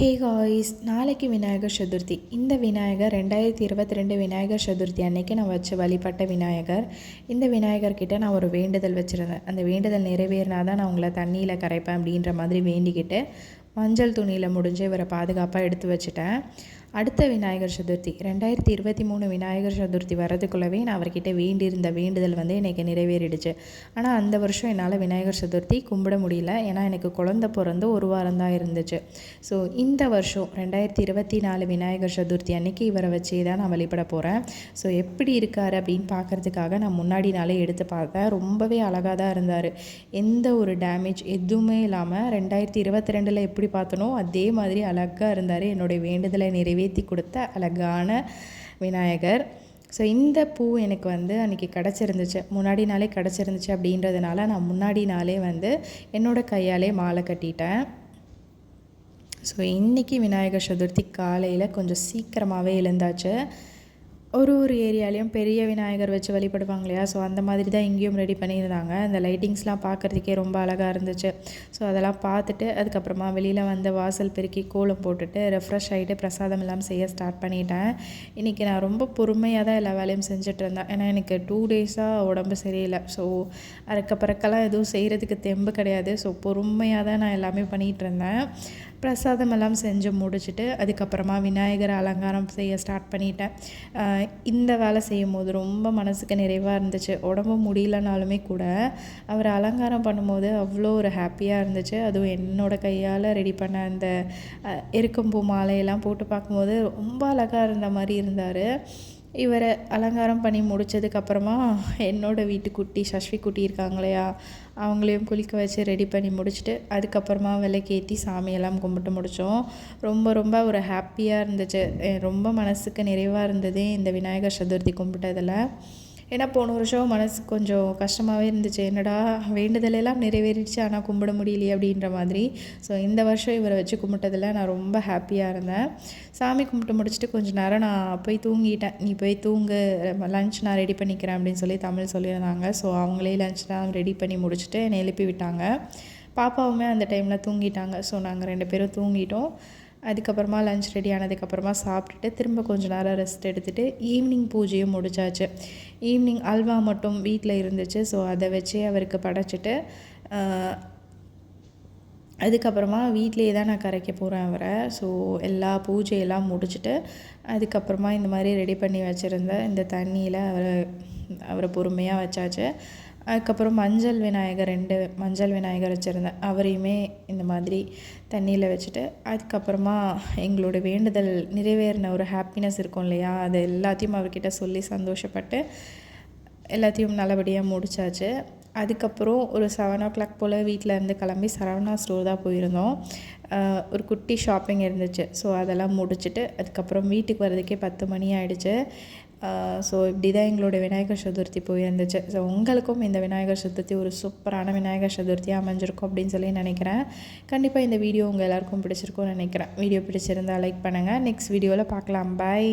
Hey guys நாளைக்கு விநாயகர் சதுர்த்தி. இந்த விநாயகர் ரெண்டாயிரத்தி இருபத்தி ரெண்டு விநாயகர் சதுர்த்தி அன்னைக்கு நான் வச்சு வழிபட்ட விநாயகர். இந்த விநாயகர்கிட்ட நான் ஒரு வேண்டுதல் வச்சுருந்தேன். அந்த வேண்டுதல் நிறைவேறினா தான் நான் உங்களை தண்ணியில் கரைப்பேன் அப்படின்ற மாதிரி வேண்டிக்கிட்டு மஞ்சள் துணியில் முடிஞ்சு இவரை பாதுகாப்பாக எடுத்து வச்சுட்டேன். அடுத்த விநாயகர் சதுர்த்தி ரெண்டாயிரத்தி இருபத்தி மூணு விநாயகர் சதுர்த்தி வரதுக்குள்ளவே நான் அவர்கிட்ட வேண்டியிருந்த வேண்டுதல் வந்து எனக்கு நிறைவேறிடுச்சு. ஆனால் அந்த வருஷம் என்னால் விநாயகர் சதுர்த்தி கும்பிட முடியல. ஏன்னா எனக்கு குழந்த பிறந்து ஒரு வாரம் தான் இருந்துச்சு. ஸோ இந்த வருஷம் ரெண்டாயிரத்தி இருபத்தி நாலு விநாயகர் சதுர்த்தி அன்னைக்கு இவரை வச்சே தான் நான் வழிபட போகிறேன் ஸோ எப்படி இருக்கார் அப்படின்னு பார்க்குறதுக்காக நான் முன்னாடி நாளே எடுத்து பார்த்தேன். ரொம்பவே அழகாக தான் இருந்தார். எந்த ஒரு டேமேஜ் எதுவுமே இல்லாமல் ரெண்டாயிரத்தி இருபத்தி ரெண்டில் எப்படி பார்த்தனோ அதே மாதிரி அழகாக இருந்தார். என்னுடைய வேண்டுதலை நிறைவே நிவேத்தி கொடுத்த அழகான விநாயகர். ஸோ இந்த பூ எனக்கு வந்து அன்றைக்கி கிடச்சிருந்துச்சு. முன்னாடி நாளே கிடச்சிருந்துச்சு அப்படின்றதுனால நான் முன்னாடி நாளே வந்து என்னோடய கையாலே மாலை கட்டிட்டேன். ஸோ இன்றைக்கி விநாயகர் சதுர்த்தி காலையில் கொஞ்சம் சீக்கிரமாகவே எழுந்தாச்சு. ஒரு ஒரு ஏரியாலையும் பெரிய விநாயகர் வச்சு வழிபடுவாங்க இல்லையா ஸோ அந்த மாதிரி தான் இங்கேயும் ரெடி பண்ணியிருந்தாங்க. அந்த லைட்டிங்ஸ்லாம் பார்க்குறதுக்கே ரொம்ப அழகாக இருந்துச்சு. ஸோ அதெல்லாம் பார்த்துட்டு அதுக்கப்புறமா வெளியில் வந்து வாசல் பெருக்கி கோலம் போட்டுட்டு ரெஃப்ரெஷ் ஆகிட்டு பிரசாதம் எல்லாம் செய்ய ஸ்டார்ட் பண்ணிட்டேன். இன்றைக்கி நான் ரொம்ப பொறுமையாக தான் எல்லா வேலையும் செஞ்சுட்டு இருந்தேன். ஏன்னா எனக்கு டூ டேஸாக உடம்பு சரியில்லை. ஸோ அறக்க பறக்கெல்லாம் எதுவும் செய்கிறதுக்கு தெம்பு கிடையாது. ஸோ பொறுமையாக தான் நான் எல்லாமே பண்ணிகிட்டு இருந்தேன். பிரசாதம் எல்லாம் செஞ்சு முடிச்சுட்டு அதுக்கப்புறமா விநாயகர் அலங்காரம் செய்ய ஸ்டார்ட் பண்ணிட்டேன். இந்த வேலை செய்யும் போது ரொம்ப மனசுக்கு நிறைவாக இருந்துச்சு. உடம்பு முடியலனாலுமே கூட அவர் அலங்காரம் பண்ணும்போது அவ்வளோ ஒரு ஹாப்பியாக இருந்துச்சு. அதுவும் என்னோடய கையால் ரெடி பண்ண அந்த எருக்கம்பூ மாலையெல்லாம் போட்டு பார்க்கும்போது ரொம்ப அழகாக இருந்த மாதிரி இருந்தார். இவரை அலங்காரம் பண்ணி முடித்ததுக்கப்புறமா என்னோடய வீட்டு குட்டி சஷ்வி குட்டி இருக்காங்க இல்லையா அவங்களையும் குளிக்க வச்சு ரெடி பண்ணி முடிச்சுட்டு அதுக்கப்புறமா விலைக்கேற்றி சாமியெல்லாம் கும்பிட்டு முடித்தோம் ரொம்ப ரொம்ப ஒரு ஹாப்பியாக இருந்துச்சு. ரொம்ப மனசுக்கு நிறைவாக இருந்தது இந்த விநாயகர் சதுர்த்தி கும்பிட்டதில். ஏன்னா போன வருஷம் மனசு கொஞ்சம் கஷ்டமாகவே இருந்துச்சு. என்னடா வேண்டுதலெல்லாம் நிறைவேறிடுச்சு ஆனால் கும்பிட முடியலையே அப்படின்ற மாதிரி. ஸோ இந்த வருஷம் இவரை வச்சு கும்பிட்டதில் நான் ரொம்ப ஹாப்பியாக இருந்தேன். சாமி கும்பிட்டு முடிச்சுட்டு கொஞ்சம் நேரம் நான் போய் தூங்கிட்டேன். நீ போய் தூங்கு லஞ்ச் நான் ரெடி பண்ணிக்கிறேன் அப்படின்னு சொல்லி தமிழ் சொல்லியிருந்தாங்க. ஸோ அவங்களே லஞ்ச்லாம் ரெடி பண்ணி முடிச்சுட்டு என்னை எழுப்பி விட்டாங்க. பாப்பாவுமே அந்த டைமில் தூங்கிட்டாங்க. ஸோ நாங்கள் ரெண்டு பேரும் தூங்கிட்டோம். அதுக்கப்புறமா லஞ்ச் ரெடி ஆனதுக்கப்புறமா சாப்பிட்டுட்டு திரும்ப கொஞ்ச நேரம் ரெஸ்ட் எடுத்துகிட்டு ஈவினிங் பூஜையும் முடிச்சாச்சு. ஈவினிங் அல்வா மட்டும் வீட்டில் இருந்துச்சு. ஸோ அதை வச்சு அவருக்கு படைச்சிட்டு அதுக்கப்புறமா வீட்லேயே தான் நான் கரைக்க போகிறேன் அவரை. ஸோ எல்லா பூஜையெல்லாம் முடிச்சுட்டு அதுக்கப்புறமா இந்த மாதிரி ரெடி பண்ணி வச்சுருந்த இந்த தண்ணியில் அவரை அவரை பொறுமையாக வச்சாச்சு. அதுக்கப்புறம் மஞ்சள் விநாயகர் ரெண்டு மஞ்சள் விநாயகர் வச்சுருந்தேன். அவரையுமே இந்த மாதிரி தண்ணியில் வச்சுட்டு அதுக்கப்புறமா எங்களோட வேண்டுதல் நிறைவேறின ஒரு ஹாப்பினஸ் இருக்கும் இல்லையா? அது எல்லாத்தையும் அவர்கிட்ட சொல்லி சந்தோஷப்பட்டு எல்லாத்தையும் நல்லபடியாக முடித்தாச்சு அதுக்கப்புறம் ஒரு செவன் ஓ கிளாக் போல் வீட்டில் இருந்து கிளம்பி சரவணா ஸ்டோர் தான் போயிருந்தோம். ஒரு குட்டி ஷாப்பிங் இருந்துச்சு. ஸோ அதெல்லாம் முடிச்சுட்டு அதுக்கப்புறம் வீட்டுக்கு வர்றதுக்கே பத்து மணி ஆகிடுச்சு ஸோ இப்படி தான் எங்களோட விநாயகர் சதுர்த்தி போயிருந்துச்சு. ஸோ உங்களுக்கும் இந்த விநாயகர் சதுர்த்தி ஒரு சூப்பரான விநாயகர் சதுர்த்தியாக அமைஞ்சிருக்கும் அப்படின்னு சொல்லி நினைக்கிறேன். கண்டிப்பாக இந்த வீடியோ உங்கள் எல்லாருக்கும் பிடிச்சிருக்கும்னு நினைக்கிறேன். வீடியோ பிடிச்சிருந்தால் லைக் பண்ணுங்கள் நெக்ஸ்ட் வீடியோவில் பார்க்கலாம். பாய்